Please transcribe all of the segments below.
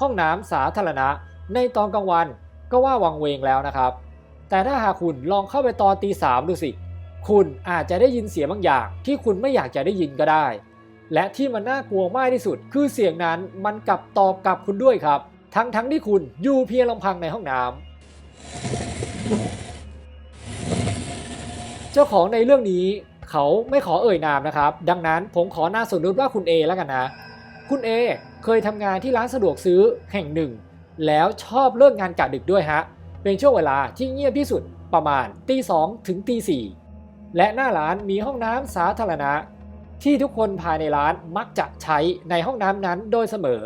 ห้องน้ำสาธารณะ ในตอนกลางวันก็ว่าวังเวงแล้วนะครับ แต่ถ้าหากคุณลองเข้าไปตอนตีสามดูสิ คุณอาจจะได้ยินเสียงบางอย่าง ที่คุณไม่อยากจะได้ยินก็ได้ และที่มันน่ากลัวมากที่สุด คือเสียงนั้นมันกลับตอบกลับคุณด้วยครับ ทั้งทั้งที่คุณอยู่เพียงลำพังในห้องน้ำเจ้าของในเรื่องนี้เขาไม่ขอเอ่ยนามนะครับ ดังนั้นผมขอหน้าสมมติว่าคุณ A แล้วกันนะ คุณเอ เคยทำงานที่ร้านสะดวกซื้อแห่งหนึ่ง แล้วชอบเลิกงานกะดึกด้วยฮะ เป็นช่วงเวลาที่เงียบที่สุดประมาณตีสองถึงตีสี่และหน้าร้านมีห้องน้ำสาธารณะ ที่ทุกคนภายในร้านมักจะใช้ในห้องน้ำนั้นโดยเสมอ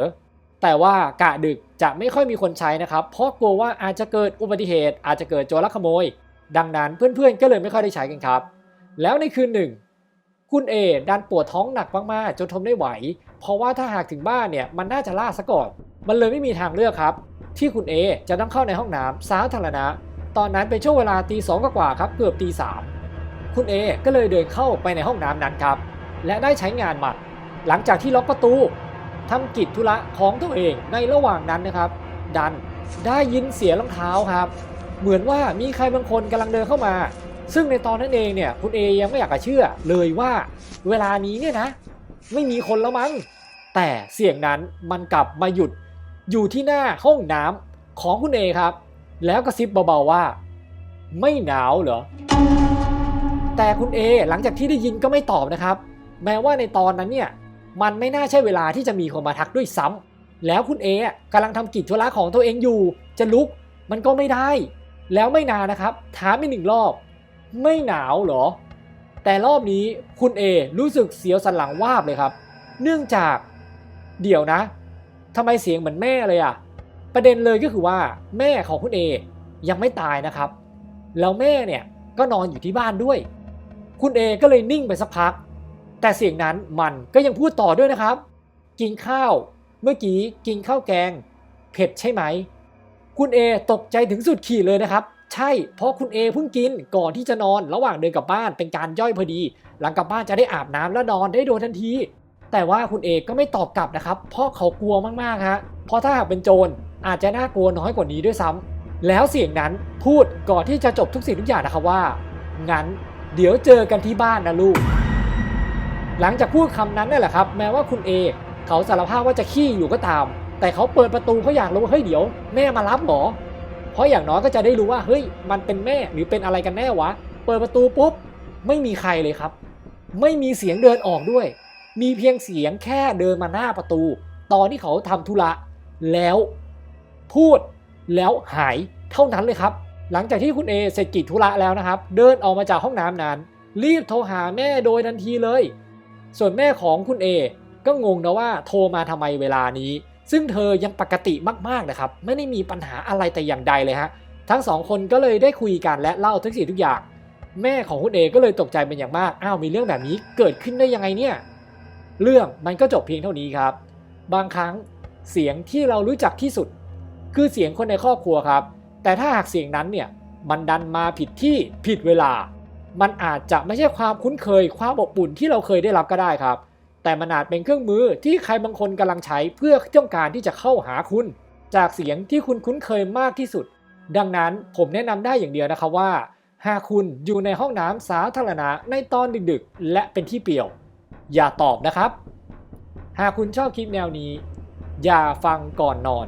แต่ว่ากะดึกจะไม่ค่อยมีคนใช้นะครับ เพราะกลัวว่าอาจจะเกิดอุบัติเหตุ อาจจะเกิดโจรลักขโมย ดังนั้นเพื่อนๆก็เลยไม่ค่อยได้ใช้กันครับ แล้วในคืนหนึ่ง คุณเอดันปวดท้องหนักมากๆจนทนไม่ไหว เพราะว่าถ้าหากถึงบ้านเนี่ยมันน่าจะล่าซะก่อน มันเลยไม่มีทางเลือกครับ ที่คุณเอจะต้องเข้าในห้องน้ำสาธารณะ ตอนนั้นเป็นช่วงเวลาตีสองกว่าครับเกือบตีสามคุณเอก็เลยเดินเข้าไปในห้องน้ำนั้นครับ และได้ใช้งานมัดหลังจากที่ล็อกประตูทำกิจธุระของตัวเองในระหว่างนั้นนะครับ ดันได้ยินเสียงรองเท้าครับ เหมือนว่ามีใครบางคนกำลังเดินเข้ามา ซึ่งในตอนนั้นเองเนี่ยคุณเอยังไม่อยากจะเชื่อเลยว่าเวลานี้เนี่ยนะ ไม่มีคนแล้วมั้ง แต่เสียงนั้นมันกลับมาหยุดอยู่ที่หน้าห้องน้ำของคุณเอครับ แล้วกระซิบเบาๆว่า ไม่หนาวเหรอ แต่คุณเอหลังจากที่ได้ยินก็ไม่ตอบนะครับ แม้ว่าในตอนนั้นเนี่ยมันไม่น่าใช่เวลาที่จะมีคนมาทักด้วยซ้ำแล้วคุณเอกำลังทำกิจธุระของตัวเองอยู่ จะลุกมันก็ไม่ได้ แล้วไม่นานนะครับถามอีกหนึ่งรอบ ไม่หนาวเหรอ แต่รอบนี้คุณเอรู้สึกเสียวสันหลังวาบเลยครับ เนื่องจากเดี๋ยวนะทำไมเสียงเหมือนแม่เลยอะประเด็นเลยก็คือว่าแม่ของคุณเอยังไม่ตายนะครับ แล้วแม่เนี่ยก็นอนอยู่ที่บ้านด้วย คุณเอก็เลยนิ่งไปสักพัก แต่เสียงนั้นมันก็ยังพูดต่อด้วยนะครับ กินข้าว เมื่อกี้กินข้าวแกง เผ็ดใช่ไหม คุณเอตกใจถึงสุดขีดเลยนะครับ ใช่ เพราะคุณเอเพิ่งกินก่อนที่จะนอนระหว่างเดินกลับบ้านเป็นการย่อยพอดี หลังกลับบ้านจะได้อาบน้ำแล้วนอนได้โดยทันที แต่ว่าคุณเอก็ไม่ตอบกลับนะครับ เพราะเขากลัวมากๆฮะเพราะถ้าหากเป็นโจรอาจจะน่ากลัวน้อยกว่านี้ด้วยซ้ำแล้วเสียงนั้นพูดก่อนที่จะจบทุกสิ่งทุกอย่างนะครับว่างั้นเดี๋ยวเจอกันที่บ้านนะลูก หลังจากพูดคำนั้นนี่นแหละครับ แม้ว่าคุณเอเขาสารภาพว่าจะขี้อยู่ก็ตาม แต่เขาเปิดประตูเขาอยากรู้เฮ้ยเดี๋ยว แม่มารับหรอ เพราะอย่างน้อยก็จะได้รู้ว่าเฮ้ยมันเป็นแม่หรือเป็นอะไรกันแน่วะ เปิดประตูปุ๊บไม่มีใครเลยครับ ไม่มีเสียงเดินออกด้วย มีเพียงเสียงแค่เดินมาหน้าประตู ตอนที่เขาทำธุระแล้วพูดแล้วหายเท่านั้นเลยครับ หลังจากที่คุณเอเสร็จกิจธุระแล้วนะครับ เดินออกมาจากห้องน้ำนั้น รีบโทรหาแม่โดยทันทีเลย ส่วนแม่ของคุณเอก็งงนะว่าโทรมาทำไมเวลานี้ ซึ่งเธอยังปกติมากๆนะครับ ไม่ได้มีปัญหาอะไรแต่อย่างใดเลยฮะ ทั้งสองคนก็เลยได้คุยกันและเล่าทุกสิ่งทุกอย่าง แม่ของคุณเอก็เลยตกใจเป็นอย่างมาก อ้าวมีเรื่องแบบนี้เกิดขึ้นได้ยังไงเนี่ย เรื่องมันก็จบเพียงเท่านี้ครับ บางครั้งเสียงที่เรารู้จักที่สุด คือเสียงคนในครอบครัวครับ แต่ถ้าหากเสียงนั้นเนี่ยมันดันมาผิดที่ผิดเวลา มันอาจจะไม่ใช่ความคุ้นเคยความอบอุ่นที่เราเคยได้รับก็ได้ครับ แต่มันอาจเป็นเครื่องมือที่ใครบางคนกำลังใช้เพื่อต้องการที่จะเข้าหาคุณ จากเสียงที่คุณคุ้นเคยมากที่สุด ดังนั้นผมแนะนำได้อย่างเดียวนะครับว่า หากคุณอยู่ในห้องน้ำสาธารณะในตอนดึกๆ และเป็นที่เปี่ยว อย่าตอบนะครับ หากคุณชอบคลิปแนวนี้ อย่าฟังก่อนนอน